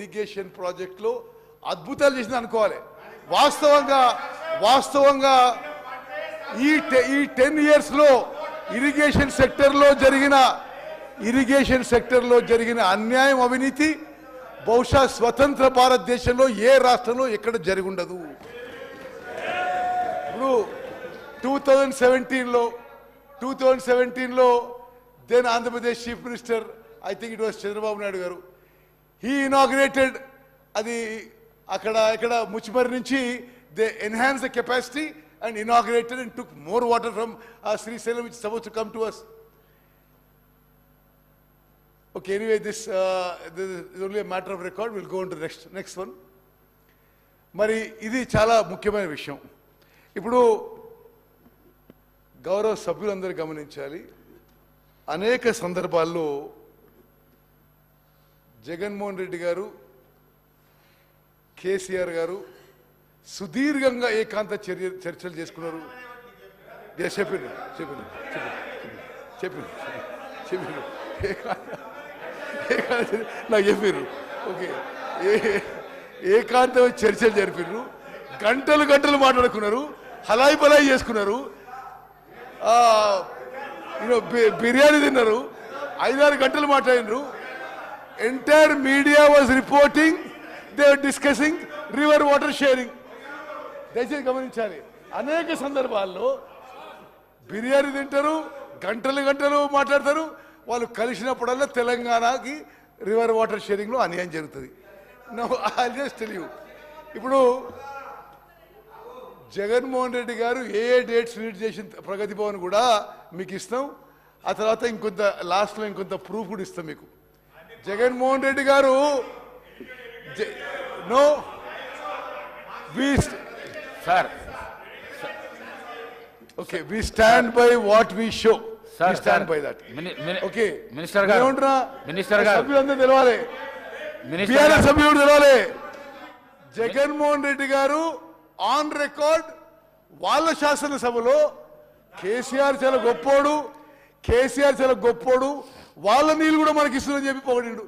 Irrigation ప్రాజెక్టులో అద్భుతాలు చేసింది అనుకోవాలి. వాస్తవంగా వాస్తవంగా ఈ ఈ టెన్ ఇయర్స్లో ఇరిగేషన్ సెక్టర్లో జరిగిన ఇరిగేషన్ సెక్టర్లో జరిగిన అన్యాయం అవినీతి బహుశా స్వతంత్ర భారతదేశంలో ఏ రాష్ట్రంలో ఎక్కడ జరిగిండదు. ఇప్పుడు టూ థౌజండ్ సెవెంటీన్లో టూ థౌజండ్ సెవెంటీన్లో then Andhra Pradesh chief minister I think it was Chandrababu Naidu garu he inaugurated అది అక్కడ ఇక్కడ ముచ్చిమరి నుంచి they enhance the capacity and inaugurated and took more water from Srisailam which suppose to come to us okay anyway this only matter of record will go to next next one మరి ఇది చాలా ముఖ్యమైన విషయం. ఇప్పుడు గౌరవ సభ్యులందరూ గమనించాలి. అనేక సందర్భాల్లో జగన్మోహన్ రెడ్డి గారు కేసీఆర్ గారు సుదీర్ఘంగా ఏకాంత చర్య చర్చలు చేసుకున్నారు. చెప్పిండు చెప్పిండు చెప్పిండు చెప్పిండు ఏకాంత నాకు చెప్పారు ఓకే. ఏ చర్చలు జరిపారు గంటలు గంటలు మాట్లాడుకున్నారు. హలాయి బలాయి చేసుకున్నారు. బి- బిర్యానీ తిన్నారు. ఐదారు గంటలు మాట్లాడినారు entire media was reporting they discussing river water sharing దయచేసి గమనించాలి. అనేక సందర్భాల్లో బిర్యానీ తింటారు గంటలు గంటలు మాట్లాడతారు వాళ్ళు కలిసినప్పుడల్లా తెలంగాణకి రివర్ వాటర్ షేరింగ్లో అన్యాయం జరుగుతుంది. నో ఐ జస్ట్ ఇప్పుడు జగన్మోహన్ రెడ్డి గారు ఏ ఏ డేట్స్ రీడ్ చేసిన ప్రగతి భవన్ కూడా మీకు ఇస్తాం. ఆ తర్వాత ఇంకొంత లాస్ట్లో ఇంకొంత ప్రూఫ్ కూడా ఇస్తాం మీకు. Jaganmohan Reddy garu no we sir okay we stand by what we show. Sir, stand. By that. Okay. Minister garu. ఏమంటున్నా? మినిస్టర్ గారు. సభ్యులందరూ తెలవాలి. మినిస్టర్ బీఆర్ఎస్ సభ్యుడు తెలవాలి. జగన్మోహన్ రెడ్డి గారు ఆన్ రికార్డ్ వాళ్ళ శాసనసభలో కేసీఆర్ చాలా గొప్పోడు. కేసీఆర్ చాలా గొప్పోడు వాళ్ళ నీళ్ళు కూడా మనకి ఇస్తుందని చెప్పి పొగిడిండు